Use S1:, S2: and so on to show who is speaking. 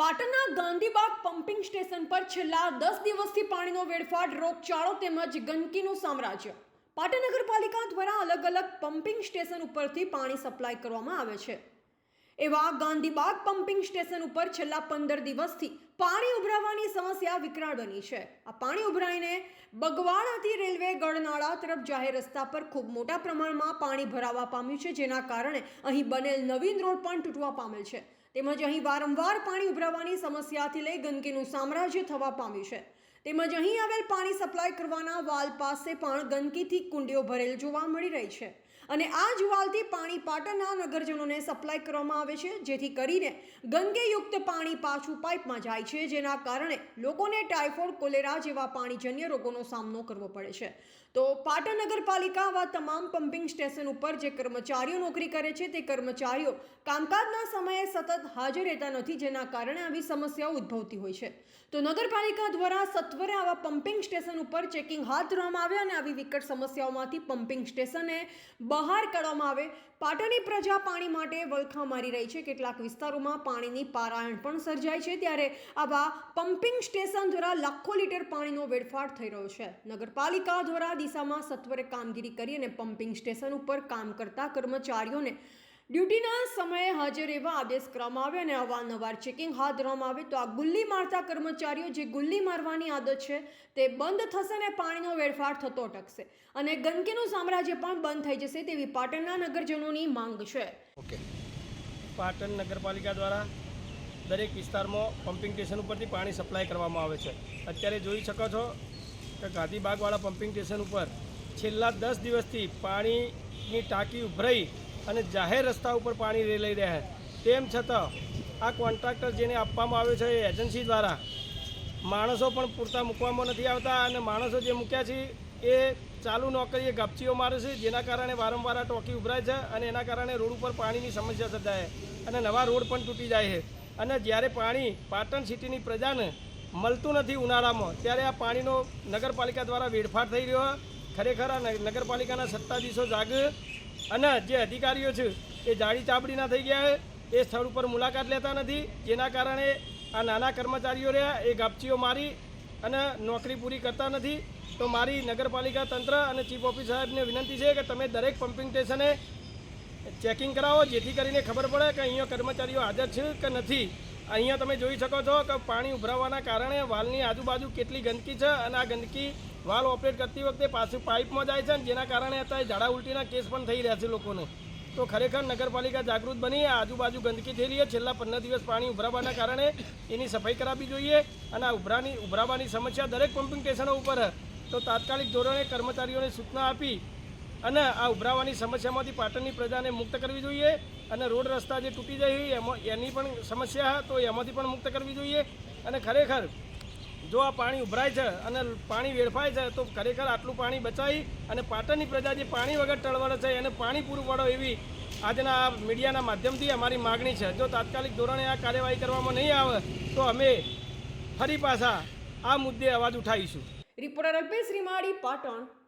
S1: પાટણના Gandhibagh pumping station પર છેલ્લા દસ દિવસથી પાણીનો વેડફાટ, રોગચાળો તેમજ ગંદકીનું સામ્રાજ્ય. પાટણ નગરપાલિકા દ્વારા અલગ અલગ પમ્પિંગ સ્ટેશન ઉપરથી પાણી સપ્લાય કરવામાં આવે છે. એવા ગાંધીબાગ પમ્પિંગ સ્ટેશન ઉપર છેલ્લા પંદર દિવસથી પાણી ઉભરાવાની સમસ્યા વિકરાળ બની છે. આ પાણી ઉભરાઈને બગવાડાથી રેલવે ગળનાળા તરફ જાહેર રસ્તા પર ખૂબ મોટા પ્રમાણમાં પાણી ભરાવા પામ્યું છે, જેના કારણે અહીં બનેલ નવીન રોડ પણ તૂટવા પામેલ છે. તેમજ અહીં વારંવાર પાણી ઉભરાવાની સમસ્યાથી લઈ ગંદકીનું સામ્રાજ્ય થવા પામ્યું છે. તેમજ અહીં આવેલ પાણી સપ્લાય કરવાના વાલ પાસે પણ ગંદકીથી કુંડીઓ ભરેલ જોવા મળી રહી છે. અને આ જ વાલથી પાણી પાટણના નગરજનોને સપ્લાય કરવામાં આવે છે, જેથી કરીને ગંદકીયુક્ત પાણી પાછું પાઇપમાં જાય છે, જેના કારણે લોકોને ટાઇફોઇડ, કોલેરા જેવા પાણીજન્ય રોગોનો સામનો કરવો પડે છે. તો પાટણ નગરપાલિકા આવા તમામ પમ્પિંગ સ્ટેશન ઉપર જે કર્મચારીઓ નોકરી કરે છે, તે કર્મચારીઓ કામકાજના સમયે સતત હાજર રહેતા નથી, જેના કારણે આવી સમસ્યાઓ ઉદ્ભવતી હોય છે. તો નગરપાલિકા દ્વારા સત્વરે આવા પમ્પિંગ સ્ટેશન ઉપર ચેકિંગ હાથ ધરવામાં આવે અને આવી વિકટ સમસ્યાઓમાંથી પમ્પિંગ સ્ટેશને બહાર કાઢવામાં આવે. પાટણની પ્રજા પાણી માટે વલખા મારી રહી છે. કેટલાક વિસ્તારોમાં પાણીની પારાયણ પણ સર્જાય છે. ત્યારે આવા પમ્પિંગ સ્ટેશન દ્વારા લાખો લીટર પાણીનો વેડફાટ થઈ રહ્યો છે. નગરપાલિકા દ્વારા દિશામાં સત્વરે કામગીરી કરી અને પમ્પિંગ સ્ટેશન ઉપર કામ કરતા કર્મચારીઓને ડ્યુટીના સમયે હાજર એવા આદેશ કરવામાં આવે અને અવારનવાર ચેકિંગ હાથ ધરવામાં આવે તો આ ગુલ્લી મારતા કર્મચારીઓ જે ગુલ્લી મારવાની આદત છે તે બંધ થશે અને પાણીનો વેડફાટ થતો અટકશે. અને ગંદકીનું સામ્રાજ્ય પણ બંધ થઈ જશે તેવી પાટણના નગરજનોની માંગ છે.
S2: ઓકે.
S3: પાટણ નગરપાલિકા દ્વારા દરેક વિસ્તારમાં પમ્પિંગ સ્ટેશન ઉપરથી પાણી સપ્લાય કરવામાં આવે છે. અત્યારે જોઈ શકો છો કે ગાંધીબાગવાળા પમ્પિંગ સ્ટેશન ઉપર છેલ્લા દસ દિવસથી પાણીની ટાંકી ઉભરાઈ અને જાહેર રસ્તા ઉપર પાણી લઈ રહ્યા છે. તેમ છતાં, આ કોન્ટ્રાક્ટર જેને આપવામાં આવ્યો છે એ એજન્સી દ્વારા માણસો પણ પૂરતા મૂકવામાં નથી આવતા અને માણસો જે મૂક્યા છે એ ચાલુ નોકરીએ ગપચીઓ મારે છે, જેના કારણે વારંવાર આ ટોકી ઉભરાય છે અને એના કારણે રોડ ઉપર પાણીની સમસ્યા સર્જાય અને નવા રોડ પણ તૂટી જાય છે. અને જ્યારે પાણી પાટણ સિટીની પ્રજાને મળતું નથી ઉનાળામાં, ત્યારે આ પાણીનો નગરપાલિકા દ્વારા વેડફાટ થઈ રહ્યો ખરેખર આ નગરપાલિકાના સત્તાધીશો જાગ અને જે અધિકારીઓ છે, એ જાડી ચાપડીના થઈ ગયા એ સ્થળ ઉપર મુલાકાત લેતા નથી. જેના કારણે આ નાના કર્મચારીઓ રહ્યા, એ ગાપચીઓ મારી અને નોકરી પૂરી કરતા નથી. તો મારી નગરપાલિકા તંત્ર અને ચીફ ઓફિસ સાહેબને વિનંતી છે કે તમે દરેક પમ્પિંગ સ્ટેશને ચેકિંગ કરાવો, જેથી કરીને ખબર પડે કે અહીંયા કર્મચારીઓ હાજર છે કે નથી. અહીંયા તમે જોઈ શકો છો કે પાણી ઉભરાવાના કારણે વાલની આજુબાજુ કેટલી ગંદકી છે અને આ ગંદકી વાલ ઓપરેટ કરતી વખતે પાછું પાઇપમાં જાય છે અને જેના કારણે અત્યારે ઝાડા ઉલટીના કેસ પણ થઈ રહ્યા છે લોકોને તો ખરેખર નગરપાલિકા જાગૃત બની આજુબાજુ ગંદકી રહી છે છેલ્લા પંદર દિવસ પાણી ઉભરાવાના કારણે એની સફાઈ કરાવવી જોઈએ અને આ ઉભરાની ઉભરાવાની સમસ્યા દરેક પમ્પિંગ સ્ટેશનો ઉપર. તો તાત્કાલિક ધોરણે કર્મચારીઓને સૂચના આપી અને આ ઉભરાવાની સમસ્યામાંથી પાટણની પ્રજાને મુક્ત કરવી જોઈએ અને રોડ રસ્તા જે તૂટી જાય એમાં એની પણ સમસ્યા તો એમાંથી પણ મુક્ત કરવી જોઈએ. અને ખરેખર જો આ પાણી ઉભરાય છે અને પાણી વેડફાય છે, તો ખરેખર આટલું પાણી બચાવી અને પાટણની પ્રજા જે પાણી વગર ટળવળ છે, એને પાણી પૂરું પાડો એવી આજના આ મીડિયાના માધ્યમથી અમારી માગણી છે. જો તાત્કાલિક ધોરણે આ કાર્યવાહી કરવામાં નહીં આવે, તો અમે ફરી પાછા આ મુદ્દે અવાજ ઉઠાવીશું.
S1: રિપોર્ટર અલ્પેશ રીમાડી, પાટણ.